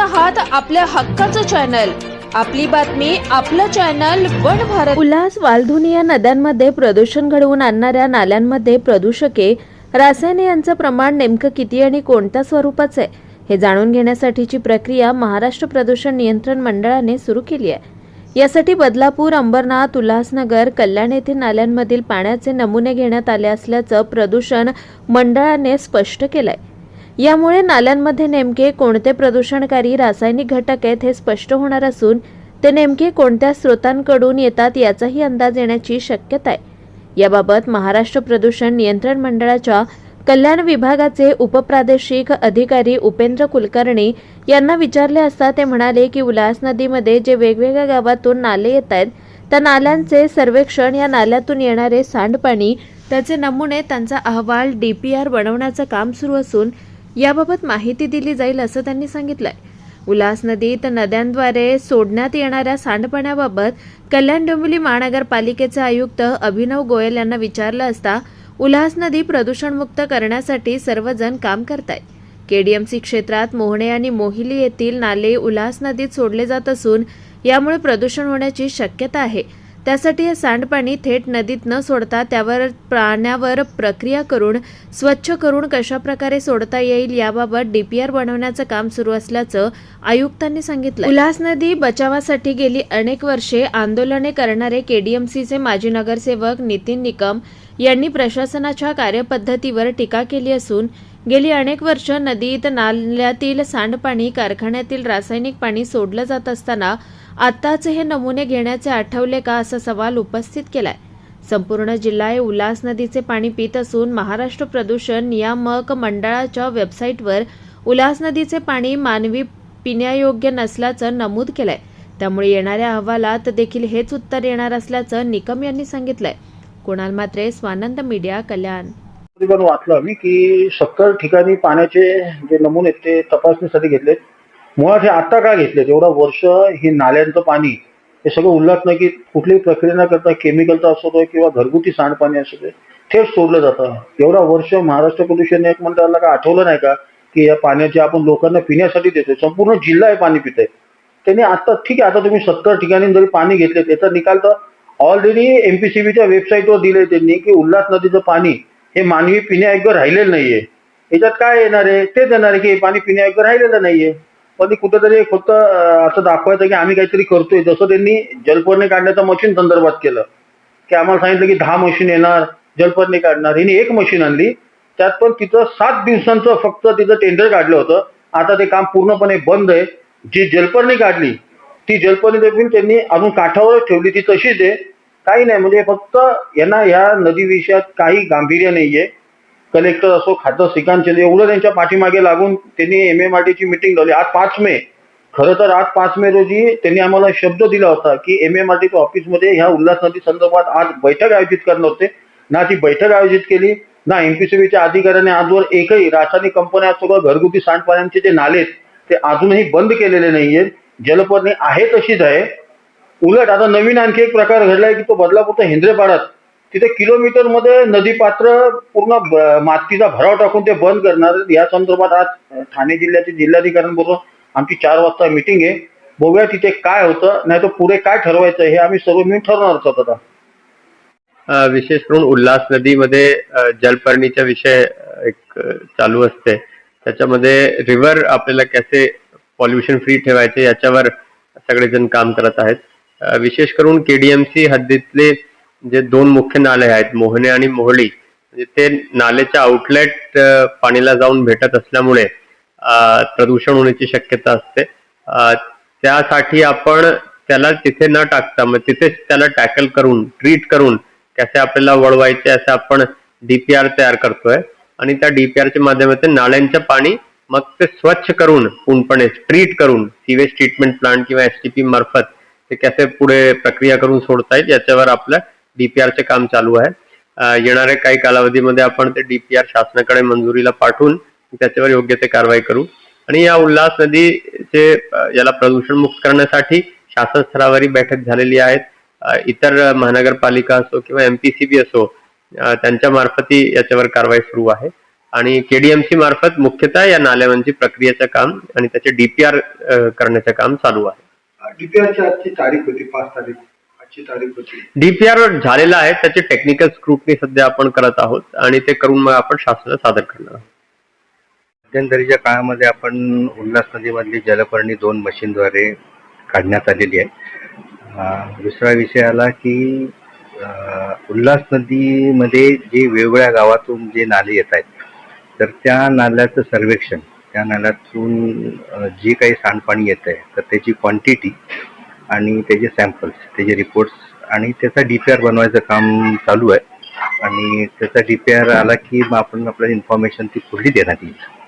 आहात आपल्या हक्काचं चॅनल आपली बातमी आपलं चॅनल वन भारत. उल्हास वालधुनी या नद्यांमध्ये प्रदूषण घडवून आणणाऱ्या नाल्यांमध्ये प्रदूषके. रासायने यांचं प्रमाण नेमकं किती आणि कोणत्या स्वरूपाचं आहे? हे जाणून घेण्यासाठीची प्रक्रिया महाराष्ट्र प्रदूषण नियंत्रण मंडळाने सुरू केली आहे. यासाठी बदलापूर अंबरनाथ उल्हासनगर कल्याण येथील नाल्यांमधील पाण्याचे नमुने घेण्यात आले असल्याचं प्रदूषण मंडळाने स्पष्ट केलंय. यामुळे नाल्यांमध्ये नेमके कोणते प्रदूषणकारी रासायनिक घटक आहेत हे स्पष्ट होणार असून ते नेमके कोणत्या स्रोतांकडून येतात याचाही अंदाज येण्याची शक्यता आहे. याबाबत महाराष्ट्र प्रदूषण नियंत्रण मंडळाच्या कल्याण विभागाचे उपप्रादेशिक अधिकारी उपेंद्र कुलकर्णी यांना विचारले असता ते म्हणाले की उल्हास नदीमध्ये जे वेगवेगळ्या गावातून नाले येत आहेत त्या नाल्यांचे सर्वेक्षण या नाल्यातून येणारे सांडपाणी त्याचे नमुने त्यांचा अहवाल डी पी आर बनवण्याचं काम सुरू असून याबाबत माहिती दिली जाईल असं त्यांनी सांगितलंय. उल्हास नदीत नद्यांद्वारे सोडण्यात येणाऱ्या सांडपाण्याबाबत कल्याण डोंबिवली महानगरपालिकेचे आयुक्त अभिनव गोयल यांना विचारलं असता उल्हास नदी प्रदूषणमुक्त करण्यासाठी सर्वजण काम करतायत. केडीएमसी क्षेत्रात मोहणे आणि मोहिली येथील नाले उल्हास नदीत सोडले जात असून यामुळे प्रदूषण होण्याची शक्यता आहे. त्यासाठी हे सांडपाणी थेट नदीत न सोडता त्यावर पाण्यावर प्रक्रिया करून स्वच्छ करून कशाप्रकारे सोडता येईल याबाबत डीपीआर बनवण्याचं काम सुरू असल्याचं आयुक्तांनी सांगितलं. उल्हास नदी बचावासाठी गेली अनेक वर्षे आंदोलने करणारे केडीएमसीचे माजी नगरसेवक नितीन निकम यांनी प्रशासनाच्या कार्यपद्धतीवर टीका केली असून गेली अनेक वर्ष नदीत नाल्यातील सांडपाणी कारखान्यातील रासायनिक पाणी सोडलं जात असताना आत्ताच हे नमुने घेण्याचे आठवले का असा सवाल उपस्थित केलाय. संपूर्ण जिल्हा हे उल्हास नदीचे पाणी पित असून महाराष्ट्र प्रदूषण नियामक मंडळाच्या वेबसाईटवर उल्हास नदीचे पाणी मानवी पिण्यायोग्य नसल्याचं नमूद केलंय. त्यामुळे येणाऱ्या अहवालात देखील हेच उत्तर येणार असल्याचं निकम यांनी सांगितलंय. कुणाल मात्रे स्वानंद मीडिया कल्याण. पण वाचलं मी की सत्तर ठिकाणी पाण्याचे जे नमुने आहेत ते तपासणीसाठी घेतलेत. मुळात हे आता का घेतलेत? एवढं वर्ष हे नाल्यांचं पाणी हे सगळं उल्हास नाही की कुठलीही प्रक्रिया न करता केमिकलचं असू दे किंवा घरगुती सांडपाणी असू दे थेट सोडलं जातं. एवढा वर्ष महाराष्ट्र प्रदूषण एक मंडळाला का आठवलं नाही का की या पाण्याचे आपण लोकांना पिण्यासाठी देतोय? संपूर्ण जिल्हा हे पाणी पितंय. त्यांनी आता ठीक आहे आता तुम्ही सत्तर ठिकाणी जरी पाणी घेतले त्याचा निकाल तर ऑलरेडी एमपीसीबीच्या वेबसाईटवर दिले त्यांनी की उल्हास नदीचं पाणी हे मानवी पिण्यायोग्य राहिलेलं नाहीये. याच्यात काय येणार आहे? तेच येणार आहे की पाणी पिण्यायोग्य राहिलेलं नाहीये. पण ते कुठेतरी फक्त असं दाखवायचं की आम्ही काहीतरी करतोय. जसं त्यांनी जलपर्णी काढण्याचं मशीन संदर्भात केलं. की आम्हाला सांगितलं की दहा मशीन येणार जलपर्णी काढणार. हिने एक मशीन आणली. त्यात पण तिथं सात दिवसांचं फक्त तिथं टेंडर काढलं होतं. आता ते काम पूर्णपणे बंद आहे. जी जलपर्णी काढली ती जलपर्णी देखील त्यांनी अजून काठावरच ठेवली. ती तशीच आहे. काही नाही म्हणजे फक्त यांना या नदी विषयात काही गांभीर्य नाहीये. कलेक्टर असो खातं श्रीकांत एवढं त्यांच्या पाठीमागे लागून त्यांनी एम एम आर टीची मिटिंग लावली. आज पाच मे. खरं तर आज पाच मे रोजी त्यांनी आम्हाला शब्द दिला होता की एम एम आर टीच्या ऑफिसमध्ये ह्या उल्हास नदी संदर्भात आज बैठक आयोजित करणार होते. ना ती बैठक आयोजित केली ना एमपीसीबीच्या अधिकाऱ्याने आजवर एकही रासायनिक कंपन्या सगळं घरगुती सांडपाण्यांचे जे नाले आहेत, ते अजूनही बंद केलेले नाहीयेत. जलपर्णी आहे तशीच आहे. उलट आता नवीन आणखी एक प्रकार घडलाय की तो बदलापूरच्या हेंद्रेपाड्यात तिथे किलोमीटरमध्ये नदी पात्र पूर्ण मातीचा भराव टाकून ते बंद करणार या संदर्भात आज ठाणे जिल्ह्याचे जिल्हाधिकाऱ्यांबरोबर आमची चार वाजता मिटिंग आहे. बघूया तिथे काय होतं नाही तर पुढे काय ठरवायचं हे आम्ही सर्व मिळून ठरवणार आहोत आता. विशेष करून उल्हास नदीमध्ये जलपर्णीचा विषय एक चालू असते. त्याच्यामध्ये रिव्हर आपल्याला कसे पॉल्युशन फ्री ठेवायचे याच्यावर सगळेजण काम करत आहेत. विशेष करून केडीएमसी हद्दीतले जे दोन मुख्य नाले आहेत मोहने आणि मोहळी म्हणजे ते नाल्याच्या आउटलेट पाणीला जाऊन भेटत असल्यामुळे प्रदूषण होण्याची शक्यता असते. त्यासाठी आपण त्याला तिथे न टाकता मग तिथेच त्याला टॅकल करून ट्रीट करून कसे आपल्याला वळवायचे असं आपण डीपीआर तयार करतोय. आणि त्या डीपीआरच्या माध्यमातून नाल्यांचं पाणी मग ते स्वच्छ करून पूर्णपणे ट्रीट करून सीवेज ट्रीटमेंट प्लांट किंवा एसटीपी मार्फत ते कसे पुढे प्रक्रिया करून सोडता येईल याच्यावर आपलं डीपीआरचे काम चालू आहे. येणाऱ्या काही कालावधीमध्ये आपण ते डीपीआर शासनाकडे मंजुरीला पाठवून त्याच्यावर योग्य ते कारवाई करू. आणि या उल्हास नदीचे याला प्रदूषण मुक्त करण्यासाठी शासन स्तरावरील बैठक झालेली आहेत. इतर महानगरपालिका असो किंवा एमपीसीबी असो त्यांच्या मार्फतही याच्यावर कारवाई सुरू आहे. आणि केडीएमसी मार्फत मुख्यतः या नाल्यांची प्रक्रियेचं काम आणि त्याचे डीपीआर करण्याचं काम चालू आहे. डीपीआरची आजची तारीख होती पाच तारीख. आजची तारीख होती. डीपीआर झालेला आहे त्याची टेक्निकल स्क्रुटनी सध्या आपण करत आहोत आणि ते करून मग आपण शासनाला सादर करणार आहोत. मध्यंतरीच्या काळामध्ये आपण उल्हास नदीमधली जलपर्णी दोन मशीनद्वारे काढण्यात आलेली आहे. दुसरा विषय आला की उल्हास नदीमध्ये जे वेगवेगळ्या गावातून जे नाले येत आहेत तर त्या नाल्याचं सर्वेक्षण त्या नाल्यातून जे काही सांडपाणी येत आहे तर त्याची क्वांटिटी आणि त्याचे सॅम्पल्स त्याचे रिपोर्ट्स आणि त्याचा डी पी आर बनवायचं काम चालू आहे. आणि त्याचा डी पी आर आला की मग आपण आपल्याला इन्फॉर्मेशन ती पुढली देण्यात येईल.